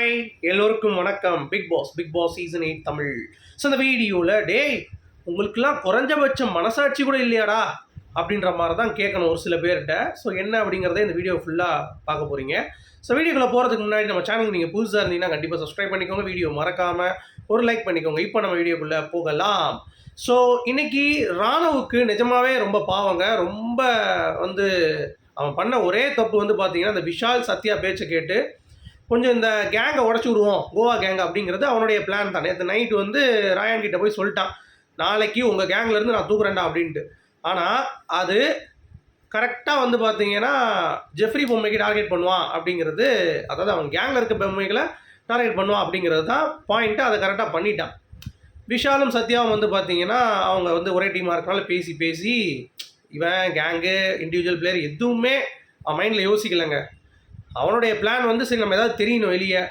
Hi எல்லோருக்கும் வணக்கம். Bigg Boss Bigg Boss season eight Tamil. So இந்த வீடியோவில் டேய் உங்களுக்குலாம் குறைஞ்சபட்சம் மனசாட்சி கூட இல்லையாடா? அப்படின்ற மாதிரி தான் கேட்கணும் ஒரு சில பேர்கிட்ட. ஸோ என்ன அப்படிங்கிறத இந்த வீடியோ ஃபுல்லாக பார்க்க போகிறீங்க ஸோ வீடியோக்குள்ளே போகிறதுக்கு முன்னாடி நம்ம சேனலுக்கு நீங்கள் புதுசாக இருந்தீங்கன்னா கண்டிப்பாக சப்ஸ்கிரைப் பண்ணிக்கோங்க. வீடியோ மறக்காமல் ஒரு லைக் பண்ணிக்கோங்க. இப்போ நம்ம வீடியோக்குள்ளே போகலாம். ஸோ இன்னைக்கு ராணுவுக்கு நிஜமாவே ரொம்ப பாவங்க. ரொம்ப வந்து அவன் பண்ண ஒரே தப்பு வந்து பார்த்தீங்கன்னா இந்த விஷால் சத்யா பேச்சை கேட்டு கொஞ்சம் இந்த கேங்கை உடச்சி விடுவோம் கோவா கேங் அப்படிங்கிறது அவனுடைய பிளான் தான். நேற்று நைட்டு வந்து ராயன் கிட்ட போய் சொல்லிட்டான். நாளைக்கு உங்கள் கேங்லேருந்து நான் தூக்குறேன்டா அப்படின்ட்டு. ஆனால் அது கரெக்டாக வந்து பார்த்தீங்கன்னா ஜெஃப்ரி பொம்மைக்கு டார்கெட் பண்ணுவான் அப்படிங்கிறது அதாவது அவன் கேங்கில் இருக்க பொம்மைகளை டார்கெட் பண்ணுவான் அப்படிங்கிறது தான் பாயிண்ட்டு அதை கரெக்டாக பண்ணிட்டான். விஷாலும் சத்யாவும் வந்து பார்த்தீங்கன்னா அவங்க வந்து ஒரே டீமாக இருக்கனால பேசி பேசி இவன் கேங்கு இண்டிவிஜுவல் பிளேயர் எதுவுமே அவன் மைண்டில் யோசிக்கலைங்க. அவனுடைய பிளான் வந்து சரி நம்ம ஏதாவது தெரியணும் வெளியே.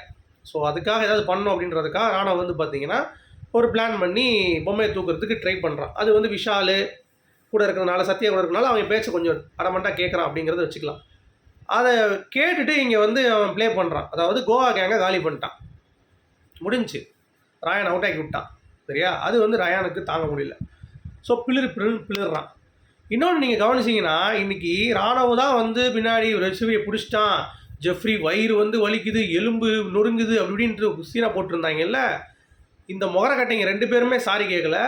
ஸோ அதுக்காக ஏதாவது பண்ணணும் அப்படின்றதுக்காக ராணவ் வந்து பார்த்தீங்கன்னா ஒரு பிளான் பண்ணி பொம்மையை தூக்குறதுக்கு ட்ரை பண்ணுறான் அது வந்து விஷால் கூட இருக்கிறதுனால சத்யா கூட இருக்கிறனால அவன் பேச்சை கொஞ்சம் அடமண்ட்டாக கேட்குறான் அப்படிங்கிறத வச்சுக்கலாம். அதை கேட்டுட்டு இங்கே வந்து அவன் ப்ளே பண்ணுறான் அதாவது கோவா கேங்கை காலி பண்ணிட்டான். முடிஞ்சுச்சு ராயன் அவுட் ஆக்கி விட்டான். சரியா? அது வந்து ரயானுக்கு தாங்க முடியல. ஸோ பிளிர் பிளிர் பிளிர்றான். இன்னொன்று நீங்கள் கவனிச்சிங்கன்னா இன்றைக்கி ராணுவ தான் வந்து பின்னாடி ரெசிபியை பிடிச்சிட்டான். ஜெஃப்ரி வயிறு வந்து வலிக்குது எலும்பு நொறுங்குது அப்படி இப்படின்ட்டு போட்டிருந்தாங்கல்ல? இந்த முகரக்கட்டைங்க ரெண்டு பேருமே சாரி கேட்கல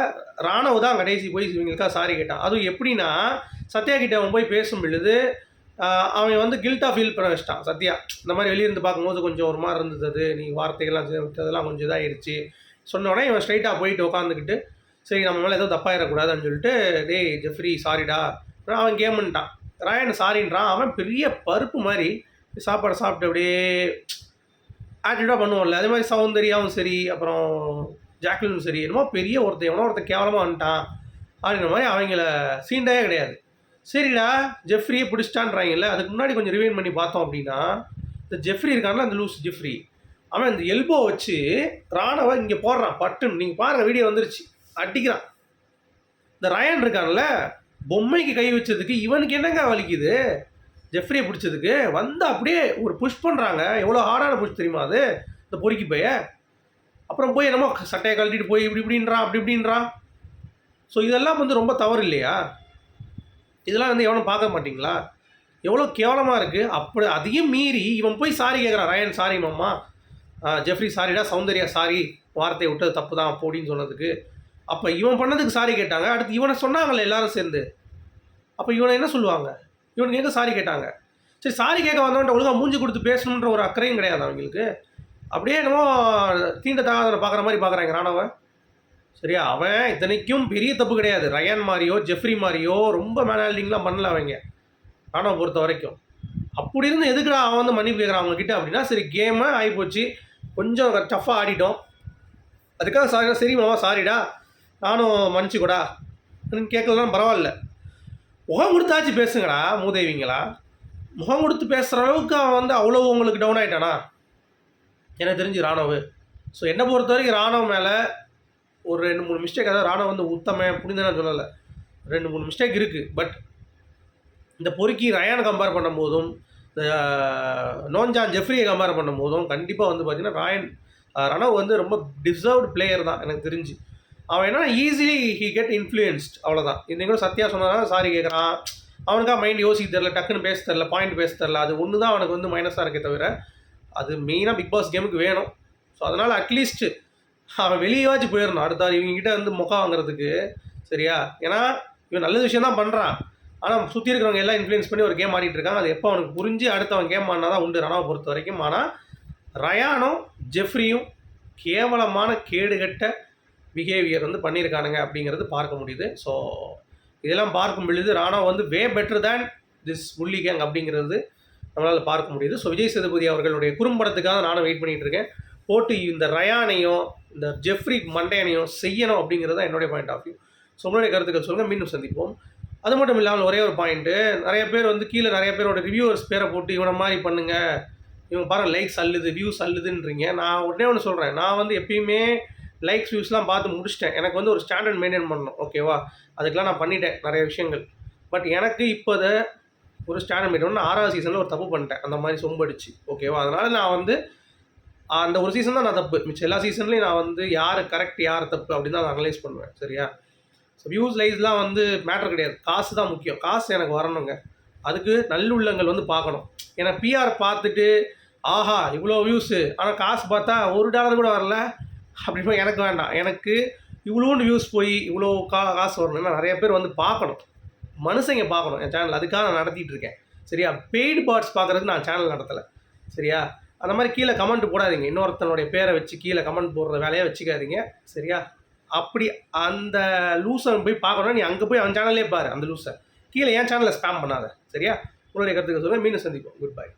ராணுவ தான் கடைசி போய் இவங்களுக்காக சாரி கேட்டான். அதுவும் எப்படின்னா சத்யா கிட்ட அவன் போய் பேசும் பொழுது அவன் வந்து கில்ட்டாக ஃபீல் பண்ண வச்சிட்டான். சத்யா இந்த மாதிரி வெளியிருந்து பார்க்கும்போது கொஞ்சம் ஒரு மாதிரி இருந்தது அது. நீ வார்த்தைகள்லாம் அதெல்லாம் விட்டதெல்லாம் கொஞ்சம் இதாகிடுச்சு சொன்னோடனே இவன் ஸ்ட்ரைட்டாக போயிட்டு உட்காந்துக்கிட்டு சரி நம்ம மேலே ஏதோ தப்பாயிடக்கூடாதுன்னு சொல்லிட்டு டேய் ஜெஃப்ரி சாரிடா. அவன் கேமுன்ட்டான் ராயன் சாரின்றான். அவன் பெரிய பருப்பு மாதிரி சாப்பாடை சாப்பிட்டு அப்படியே ஆட்டிடியூடாக பண்ணுவோம்ல. அதே மாதிரி சௌந்தர்யாவும் சரி அப்புறம் ஜாக்லினும் சரி என்னமோ பெரிய ஒருத்தன் எவனோ ஒருத்தன் கேவலமாக வந்துட்டான் அப்படின்ற மாதிரி அவங்கள சீண்டாயே கிடையாது. சரிடா ஜெஃப்ரியே பிடிச்சிட்டான்றாங்கல்ல அதுக்கு முன்னாடி கொஞ்சம் ரிவைன் பண்ணி பார்த்தோம் அப்படின்னா இந்த ஜெஃப்ரி இருக்கான்ல அந்த லூஸ் ஜெஃப்ரி அவன் இந்த எல்போ வச்சு ராணவ இங்கே போடுறான் பட்டுன்னு. நீங்கள் பாருங்கள் வீடியோ வந்துருச்சு. அடிக்கிறான். இந்த ரயன் இருக்கான்ல பொம்மைக்கு கை வச்சதுக்கு இவனுக்கு என்னங்க வலிக்குது? ஜெஃப்ரியை பிடிச்சதுக்கு வந்து அப்படியே ஒரு புஷ் பண்ணுறாங்க எவ்வளோ ஹார்டான புஷ் தெரியுமா அது? இந்த பொறுக்கி பைய. அப்புறம் போய் என்னமோ சட்டையை கழட்டிட்டு போய் இப்படி இப்படின்றான் அப்படி இப்படின்றான் ஸோ இதெல்லாம் வந்து ரொம்ப தவறு இல்லையா? இதெல்லாம் வந்து எவனும் பார்க்க மாட்டிங்களா? எவ்வளோ கேவலமாக இருக்குது அப்படி அதையும் மீறி இவன் போய் சாரி கேட்குறான் ரயன் சாரி மாமா. ஜெஃப்ரி சாரிடா சௌந்தர்யா சாரி வார்த்தையை விட்டது தப்பு தான் அப்படின்னு சொன்னதுக்கு. அப்போ இவன் பண்ணதுக்கு சாரி கேட்டாங்க. அடுத்து இவனை சொன்னாங்களே எல்லாரும் சேர்ந்து. அப்போ இவனை என்ன சொல்லுவாங்க? இவனுக்கு எங்கே சாரி கேட்டாங்க? சரி சாரி கேட்க வந்தவன்ட்டு ஒழுங்காக மூஞ்சி கொடுத்து பேசணுன்ற ஒரு அக்கறையும் கிடையாது அவங்களுக்கு. அப்படியே என்னமோ தீண்ட தகாதனை பார்க்குற மாதிரி பார்க்குறாங்க ராணவன் சரியா? அவன் இத்தனைக்கும் பெரிய தப்பு கிடையாது. ரயான் மாதிரியோ ஜெஃப்ரி மாதிரியோ ரொம்ப மேனாலிட்டிங்லாம் பண்ணல அவங்க. ராணுவ பொறுத்த வரைக்கும். அப்படி இருந்து எதுக்குடா அவன் வந்து மன்னிப்பு கேட்குறான் அவங்கக்கிட்ட அப்படின்னா சரி கேமை ஆகிப்போச்சு கொஞ்சம் டஃப்பாக ஆடிட்டோம். அதுக்காக சாரி சரி மாமா சாரிடா. நானும் மன்னிச்சுக்கூடா. அப்படின்னு கேட்கலாம் பரவாயில்ல. முகம் கொடுத்தாச்சு பேசுங்கடா மூதேவிங்களா. முகம் கொடுத்து பேசுகிற அளவுக்கு அவன் வந்து அவ்வளோ உங்களுக்கு டவுன் ஆகிட்டானா எனக்கு தெரிஞ்சு ராணுவ. ஸோ என்னை பொறுத்த வரைக்கும் ராணுவ மேலே ஒரு ரெண்டு மூணு மிஸ்டேக் அதாவது ராணுவ வந்து உத்தமன் புனிதன சொல்லலை. ரெண்டு மூணு மிஸ்டேக் இருக்குது பட் இந்த பொறுக்கி ரயானை கம்பேர் பண்ணும்போதும் இந்த நோன்ஜான் ஜெஃப்ரியை கம்பேர் பண்ணும்போதும் கண்டிப்பாக வந்து பார்த்தீங்கன்னா ராயன் ரணவ் வந்து ரொம்ப டிசர்வ்டு பிளேயர் தான் எனக்கு தெரிஞ்சு. அவன் என்னன்னா ஈஸிலி ஹி கெட் இன்ஃப்ளூயன்ஸ்ட் அவ்வளோதான் இந்த சத்யா சொன்னா சாரி கேட்குறான் அவனுக்காக மைண்ட் யோசிக்க தெரில டக்குன்னு பேச தெரில பாயிண்ட் பேச தெரில அது ஒன்று தான் அவனுக்கு வந்து மைனஸாக இருக்கே தவிர அது மெயினாக பிக் பாஸ் கேமுக்கு வேணும். ஸோ அதனால் அட்லீஸ்ட் அவன் வெளியேவாச்சும் போயிடணும். அடுத்த இவங்ககிட்ட வந்து முகம் வாங்குறதுக்கு சரியா? ஏன்னா இவன் நல்ல விஷயம் தான் பண்ணுறான் ஆனால் சுற்றி இருக்கிறவங்க எல்லாம் இன்ஃப்ளூயன்ஸ் பண்ணி ஒரு கேம் ஆடிட்டு இருக்காங்க. அது எப்போ அவனுக்கு புரிஞ்சு அடுத்தவன் கேம் ஆடினா தான் உண்டு. ரணாவை பொறுத்த வரைக்கும். ஆனால் ரயானும் ஜெஃப்ரியும் கேவலமான கேடுகட்ட பிஹேவியர் வந்து பண்ணியிருக்கானுங்க அப்படிங்கிறது பார்க்க முடியுது. ஸோ இதெல்லாம் பார்க்கும் பொழுது ராணா வந்து வே பெட்டர் தேன் திஸ் புள்ளி கேங் அப்படிங்கிறது நம்மளால் பார்க்க முடியுது. ஸோ விஜய் சேதுபதி அவர்களுடைய குறும்படத்துக்காக நானும் வெயிட் பண்ணிகிட்டு இருக்கேன். போட்டு இந்த ரயானையும் இந்த ஜெஃப்ரி மண்டையனையும் செய்யணும் அப்படிங்கிறது தான் என்னுடைய பாயிண்ட் ஆஃப் வியூ ஸோ உங்களுடைய கருத்துக்கள் சொல்லுங்கள் மீண்டும் சந்திப்போம். அது மட்டும் இல்லாமல் ஒரே ஒரு பாயிண்ட்டு நிறைய பேர் வந்து கீழே நிறைய பேரோட ரிவ்யூவர்ஸ் பேரை போட்டு இவனை மாதிரி பண்ணுங்கள் இவங்க பாருங்க லைக்ஸ் அள்ளுது வியூஸ் அல்லுதுன்றீங்க நான் உடனே ஒன்று சொல்கிறேன் நான் வந்து எப்பயுமே லைக்ஸ் வியூஸ்லாம் பார்த்து முடிச்சிட்டேன். எனக்கு வந்து ஒரு ஸ்டாண்டர்ட் மெயின்டைன் பண்ணணும் ஓகேவா அதுக்கெலாம் நான் பண்ணிட்டேன் நிறைய விஷயங்கள். பட் எனக்கு இப்போ அதை ஒரு ஸ்டாண்டர்ட் மெயின்டைன் ஆறாவது சீசனில் ஒரு தப்பு பண்ணிட்டேன். அந்த மாதிரி சொம்படிச்சு ஓகேவா அதனால் நான் வந்து அந்த ஒரு சீசன் தான் நான் தப்பு. மிச்சம் எல்லா சீசன்லேயும் நான் வந்து யார் கரெக்ட் யார் தப்பு அப்படின்னு தான் நான் அனலைஸ் பண்ணுவேன் சரியா? ஸோ வியூஸ் லைஸ்லாம் வந்து மேட்டர் கிடையாது. காசு தான் முக்கியம். காசு எனக்கு வரணுங்க. அதுக்கு நல்லுள்ளங்கள் வந்து பார்க்கணும். ஏன்னா பிஆர் பார்த்துட்டு ஆஹா இவ்வளோ வியூஸு ஆனால் காசு பார்த்தா ஒரு டாலர் கூட வரல. அப்படின்னா எனக்கு வேண்டாம். எனக்கு இவ்வளோண்டு வியூஸ் போய் இவ்வளோ கா காசு வரணும்னா நிறைய பேர் வந்து பார்க்கணும். மனுஷங்க பார்க்கணும் என் சேனல் அதுக்காக நான் நடத்திட்டு இருக்கேன். சரியா? பெய்டு பார்ட்ஸ் பார்க்குறதுக்கு நான் சேனல் நடத்தலை. சரியா? அந்த மாதிரி கீழே கமெண்ட் போடாதீங்க. இன்னொருத்தனுடைய பேரை வச்சு கீழே கமெண்ட் போடுற வேலையை வச்சுக்காதீங்க. சரியா? அப்படி அந்த லூஸை போய் பார்க்கணும் நீ அங்கே போய் அவன் சேனல்லே பாரு அந்த லூஸை கீழே என் சேனலை ஸ்பேம் பண்ணாத. சரியா? உங்களுடைய கருத்துக்கள் சொல்லுங்கள் மீண்டும் சந்திப்போம். Good bye